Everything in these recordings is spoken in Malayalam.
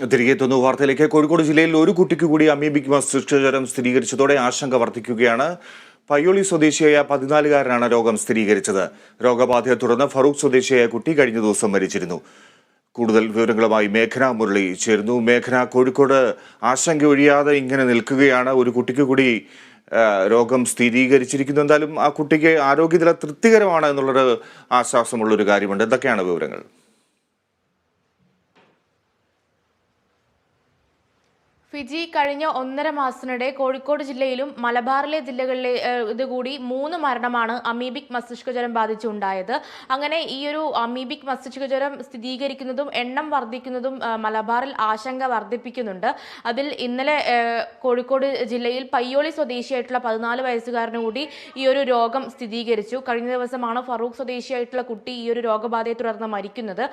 തിരികെ വാർത്തയിലേക്ക് കോഴിക്കോട് ജില്ലയിൽ ഒരു കുട്ടിക്ക് കൂടി അമീബിക് മസ്തിഷ്കജ്വരം സ്ഥിരീകരിച്ചതോടെ ആശങ്ക വർദ്ധിക്കുകയാണ്. പയ്യോളി സ്വദേശിയായ പതിനാലുകാരനാണ് രോഗം സ്ഥിരീകരിച്ചത്. രോഗബാധയെ തുടർന്ന് ഫറൂഖ് സ്വദേശിയായ കുട്ടി കഴിഞ്ഞ ദിവസം മരിച്ചിരുന്നു. കൂടുതൽ വിവരങ്ങളുമായി മേഘന മുരളി ചേരുന്നു. മേഘന കോഴിക്കോട് ആശങ്ക ഒഴിയാതെ ഇങ്ങനെ നിൽക്കുകയാണ്. ഒരു കുട്ടിക്ക് കൂടി രോഗം സ്ഥിരീകരിച്ചിരിക്കുന്നു. എന്തായാലും ആ കുട്ടിക്ക് ആരോഗ്യനില തൃപ്തികരമാണ് എന്നുള്ളൊരു ആശ്വാസമുള്ളൊരു കാര്യമുണ്ട്. എന്തൊക്കെയാണ് വിവരങ്ങൾ? ഫിജി കഴിഞ്ഞ ഒന്നര മാസത്തിനിടെ കോഴിക്കോട് ജില്ലയിലും മലബാറിലെ ജില്ലകളിലെ ഇതുകൂടി മൂന്ന് മരണമാണ് അമീബിക് മസ്തിഷ്കജ്വരം ബാധിച്ചുണ്ടായത്. അങ്ങനെ ഈ ഒരു അമീബിക് മസ്തിഷ്കജ്വരം സ്ഥിരീകരിക്കുന്നതും എണ്ണം വർദ്ധിക്കുന്നതും മലബാറിൽ ആശങ്ക വർദ്ധിപ്പിക്കുന്നുണ്ട്. അതിൽ ഇന്നലെ കോഴിക്കോട് ജില്ലയിൽ പയ്യോളി സ്വദേശിയായിട്ടുള്ള പതിനാല് വയസ്സുകാരന് കൂടി ഈ ഒരു രോഗം സ്ഥിരീകരിച്ചു. കഴിഞ്ഞ ദിവസമാണ് ഫറൂഖ് സ്വദേശിയായിട്ടുള്ള കുട്ടി ഈ ഒരു രോഗബാധയെ തുടർന്ന് മരിക്കുന്നത്.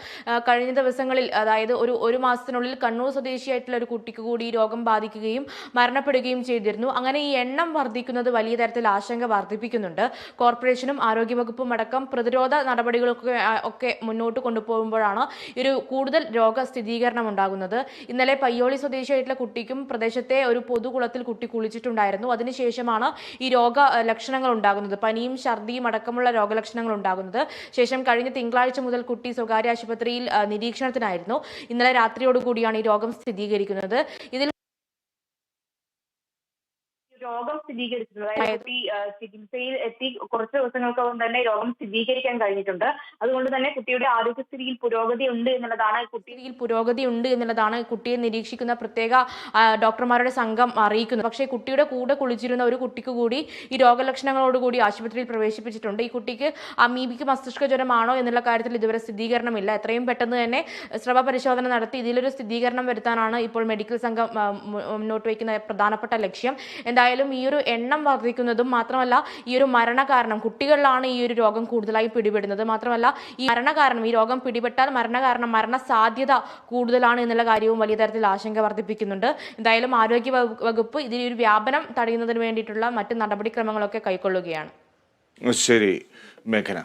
കഴിഞ്ഞ ദിവസങ്ങളിൽ അതായത് ഒരു ഒരു മാസത്തിനുള്ളിൽ കണ്ണൂർ സ്വദേശിയായിട്ടുള്ള ഒരു കുട്ടിക്ക് കൂടി ബാധിക്കുകയും മരണപ്പെടുകയും ചെയ്തിരുന്നു. അങ്ങനെ ഈ എണ്ണം വർദ്ധിക്കുന്നത് വലിയ തരത്തിൽ ആശങ്ക വർദ്ധിപ്പിക്കുന്നുണ്ട്. കോർപ്പറേഷനും ആരോഗ്യവകുപ്പും അടക്കം പ്രതിരോധ നടപടികളൊക്കെ ഒക്കെ മുന്നോട്ട് കൊണ്ടുപോകുമ്പോഴാണ് ഒരു കൂടുതൽ രോഗ സ്ഥിരീകരണം ഉണ്ടാകുന്നത്. ഇന്നലെ പയ്യോളി സ്വദേശിയായിട്ടുള്ള കുട്ടിക്കും പ്രദേശത്തെ ഒരു പൊതുകുളത്തിൽ കുട്ടി കുളിച്ചിട്ടുണ്ടായിരുന്നു. അതിനുശേഷമാണ് ഈ രോഗ ലക്ഷണങ്ങൾ ഉണ്ടാകുന്നത്. പനിയും ഛർദിയും അടക്കമുള്ള രോഗലക്ഷണങ്ങൾ ഉണ്ടാകുന്നത്. ശേഷം കഴിഞ്ഞ തിങ്കളാഴ്ച മുതൽ കുട്ടി സ്വകാര്യ ആശുപത്രിയിൽ നിരീക്ഷണത്തിനായിരുന്നു. ഇന്നലെ രാത്രിയോടുകൂടിയാണ് ഈ രോഗം സ്ഥിരീകരിക്കുന്നത്. ഇതിൽ സ്ഥിരീകരിച്ചത് അതായത് ഈ ചികിത്സയിൽ എത്തി കുറച്ച് ദിവസങ്ങൾക്കകം തന്നെ രോഗം സ്ഥിരീകരിക്കാൻ കഴിഞ്ഞിട്ടുണ്ട്. അതുകൊണ്ട് തന്നെ കുട്ടിയുടെ ആരോഗ്യസ്ഥിതിയിൽ പുരോഗതി ഉണ്ട് എന്നുള്ളതാണ് കുട്ടിയിൽ പുരോഗതി ഉണ്ട് എന്നുള്ളതാണ് കുട്ടിയെ നിരീക്ഷിക്കുന്ന പ്രത്യേക ഡോക്ടർമാരുടെ സംഘം അറിയിക്കുന്നത്. പക്ഷേ കുട്ടിയുടെ കൂടെ കുളിച്ചിരുന്ന ഒരു കുട്ടിക്ക് കൂടി ഈ രോഗലക്ഷണങ്ങളോടുകൂടി ആശുപത്രിയിൽ പ്രവേശിപ്പിച്ചിട്ടുണ്ട്. ഈ കുട്ടിക്ക് അമീബിക്ക് മസ്തിഷ്ക ജ്വരമാണോ എന്നുള്ള കാര്യത്തിൽ ഇതുവരെ സ്ഥിരീകരണമില്ല. എത്രയും പെട്ടെന്ന് തന്നെ സ്രവ പരിശോധന നടത്തി ഇതിലൊരു സ്ഥിരീകരണം വരുത്താനാണ് ഇപ്പോൾ മെഡിക്കൽ സംഘം മുന്നോട്ട് വയ്ക്കുന്ന പ്രധാനപ്പെട്ട ലക്ഷ്യം. എന്തായാലും ഈ ഒരു എണ്ണം വർദ്ധിക്കുന്നതും മാത്രമല്ല ഈ ഒരു മരണകാരണം കുട്ടികളിലാണ് ഈ ഒരു രോഗം കൂടുതലായി പിടിപെടുന്നത്. മാത്രമല്ല ഈ മരണകാരണം ഈ രോഗം പിടിപെട്ടാൽ മരണകാരണം മരണ സാധ്യത കൂടുതലാണ് എന്നുള്ള കാര്യവും വലിയ തരത്തിൽ ആശങ്ക വർദ്ധിപ്പിക്കുന്നുണ്ട്. എന്തായാലും ആരോഗ്യ വകുപ്പ് ഇതിന് ഒരു വ്യാപനം തടയുന്നതിന് വേണ്ടിയിട്ടുള്ള മറ്റ് നടപടിക്രമങ്ങളൊക്കെ കൈക്കൊള്ളുകയാണ്. ശരി മേഘന.